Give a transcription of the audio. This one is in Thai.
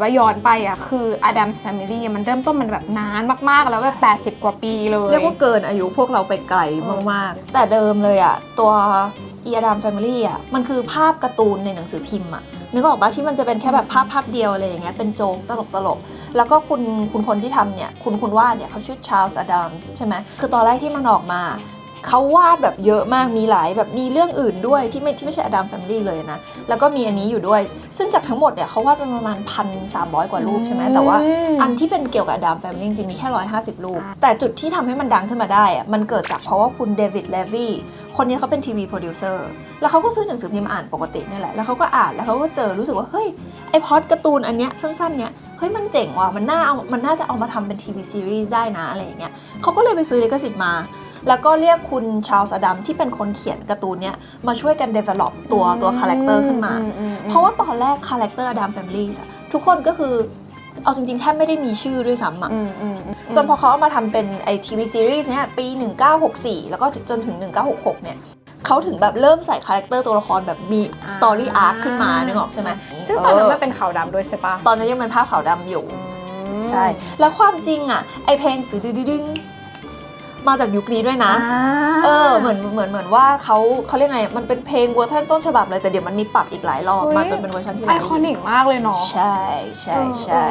ว่าย้อนไปอะคือ Adams Family อะมันเริ่มต้นมันแบบนานมากๆ แล้วแบบ80 กว่าปีเลยเรียกว่าเกินอายุพวกเราไปไกลมากๆ แต่เดิมเลยอะตัวอีอาดามแฟมิลี่อะมันคือภาพการ์ตูนในหนังสือพิมพ์อะนึกออกปะที่มันจะเป็นแค่แบบภาพภาพเดียวอะไรอย่างเงี้ยเป็นโจ๊กตลกตลกๆแล้วก็คุณคุณคนที่ทำเนี่ยคุณคุณวาดเนี่ยเขาชื่อชาร์ลส์อดัมส์ใช่ไหมคือตอนแรกที่มันออกมา เขาวาดแบบเยอะมากมีหลายแบบมีเรื่องอื่นด้วยที่ไม่ที่ไม่ใช่อดัมแฟมิลี่เลยนะ แล้วก็มีอันนี้อยู่ด้วย ซึ่งจากทั้งหมดเนี่ยเขาวาดเป็นประมาณพันสามร้อยกว่ารูปใช่ไหมแต่ว่าอันที่เป็นเกี่ยวกับอดัมแฟมิลี่จริงๆมีแค่ 150 รูปอ่าแต่จุดที่ทำให้มันดังขึ้นมาได้อะมันเกิดจากเพราะว่าคุณเดวิดเลวีคนนี้เขาเป็นทีวีโปรดิวเซอร์แล้วเขาก็ซื้อหนังสือพิมพ์มาอ่านปกติเนี่ยแหละแล้วเขาก็อ่านแล้วเขาก็เจอรู้สึกว่าเฮ้ยไอพอดการ์ตูนอันเนี้ยสั้นๆเนี้ย เฮ้ยมันเจ๋งว่ะมันน่าเอามันน่าจะเอามาทำเป็นทีวีซีรีส์ได้นะอะไรอย่างเงี้ยเขาก็เลยไปซื้อลิขสิทธิ์มา แล้วก็เรียกคุณชาร์ลส์อดัมที่เป็นคนเขียนการ์ตูนเนี้ยมาช่วยกัน develop ตัวตัวคาแรคเตอร์ขึ้นมาอือืมเพราะว่าตอนแรกคาแรคเตอร์ดามแฟมิลี่ทุกคนก็คือเอาจริงๆแทบไม่ได้มีชื่อด้วยซ้ำอะอืมอืมอืมจนพอเขาเอามาทำเป็นไอทีวีซีรีส์เนี้ยปี 1964 แล้วก็จนถึง 1966 เนี่ย เขาถึงแบบเริ่มใส่คาแรคเตอร์ตัวละครแบบมีสตอรี่อาร์คขึ้นมานึกออกใช่ไหมซึ่งตอนนั้นเมันเป็นขาวดำด้วยใช่ปะตอนนั้นยังเป็นภาพขาวดำอยู่อืมใช่ แล้วความจริงอะไอเพลงตึดดึงมาจากยุคนี้ด้วยนะอ่าเออ เหมือน เหมือน เหมือนว่าเขาเขาเรียกไง มันเป็นเพลงเวอร์ชันต้นฉบับเลย แต่เดี๋ยวมันมีปรับอีกหลายรอบ มาจนเป็นเวอร์ชันที่ไอเราคอนิกมากเลยเนาะ ใช่ ใช่ ใช่